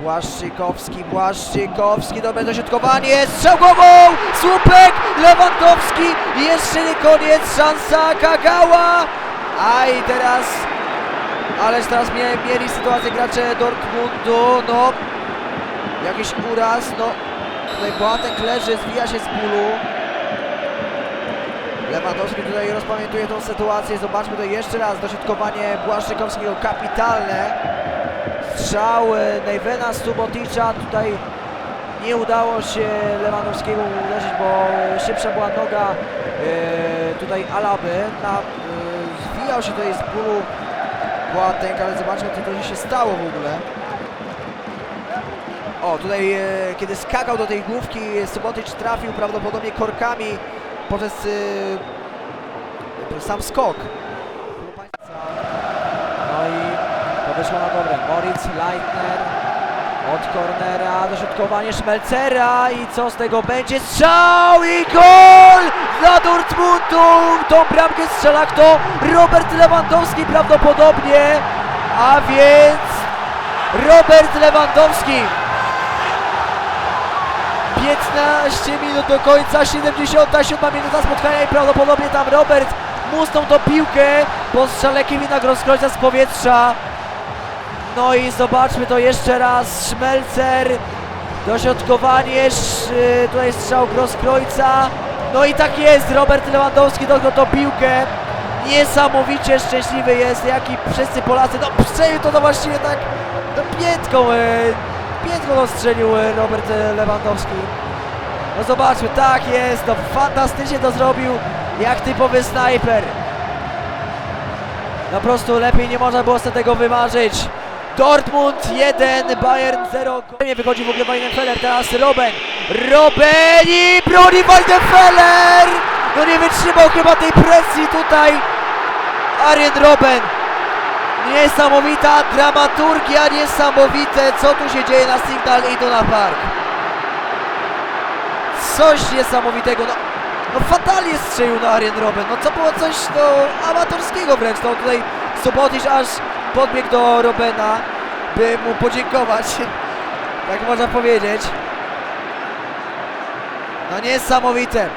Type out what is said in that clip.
Błaszczykowski, Błaszczykowski, dobre dośrodkowanie, strzał głową, słupek, Lewandowski, jeszcze nie koniec, szansa Kagawa, a i teraz, ależ teraz mie, mieli sytuację gracze Dortmundu, no, jakiś uraz, no, tutaj Boatek leży, zwija się z bólu, Lewandowski tutaj rozpamiętuje tą sytuację, zobaczmy to jeszcze raz, dośrodkowanie Błaszczykowskiego kapitalne, strzał e, Nejwena Suboticza. Tutaj nie udało się Lewandowskiego uderzyć, bo szybsza była noga e, tutaj Alaby. Na, e, zwijał się tutaj z bólu Boateng, ale zobaczmy co to się stało w ogóle. O tutaj kiedy skakał do tej główki Subotic trafił prawdopodobnie korkami poprzez sam skok no i to wyszło na dobre. Moritz Leitner od kornera, dośrodkowanie Szmelcera i co z tego będzie? Strzał i gol dla Dortmundu! Tą bramkę strzela kto? Robert Lewandowski prawdopodobnie, a więc Robert Lewandowski 15 minut do końca, 77 minuta spotkania i prawdopodobnie tam Robert musnął tą piłkę po strzale Kevina Grosskreutza z powietrza. No i zobaczmy to jeszcze raz, Szmelcer, dośrodkowanie, y, tutaj strzał Grosskreutza. No i tak jest, Robert Lewandowski dotknął tą piłkę. Niesamowicie szczęśliwy jest, jak i wszyscy Polacy. No strzelił to no właściwie tak no, piętką, e, piętką e, Robert e, Lewandowski. No zobaczmy, tak jest, no fantastycznie to zrobił, jak typowy snajper. No po prostu lepiej nie można było sobie tego wymarzyć. Dortmund 1, Bayern 0. Nie wychodzi w ogóle Weidenfeller, teraz Robben. Robben i broni Weidenfeller! No nie wytrzymał chyba tej presji tutaj Arjen Robben. Niesamowita dramaturgia, niesamowite, co tu się dzieje na Signal Iduna Park. Coś niesamowitego, no, no fatalnie strzelił na Arjen Robben, no co było coś no, amatorskiego wręcz, no tutaj Sobotisz aż podbiegł do Robena, by mu podziękować, tak można powiedzieć. No niesamowite.